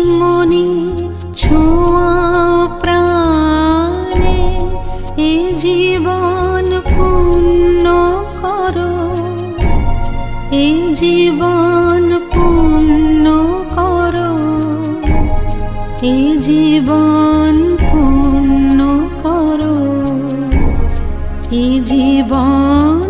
দুশ্মনি ছোঁয়া প্রাণে এ জীবন পূর্ণ কর। এ জীবন পূর্ণ কর। এ জীবন পূর্ণ কর। এ জীবন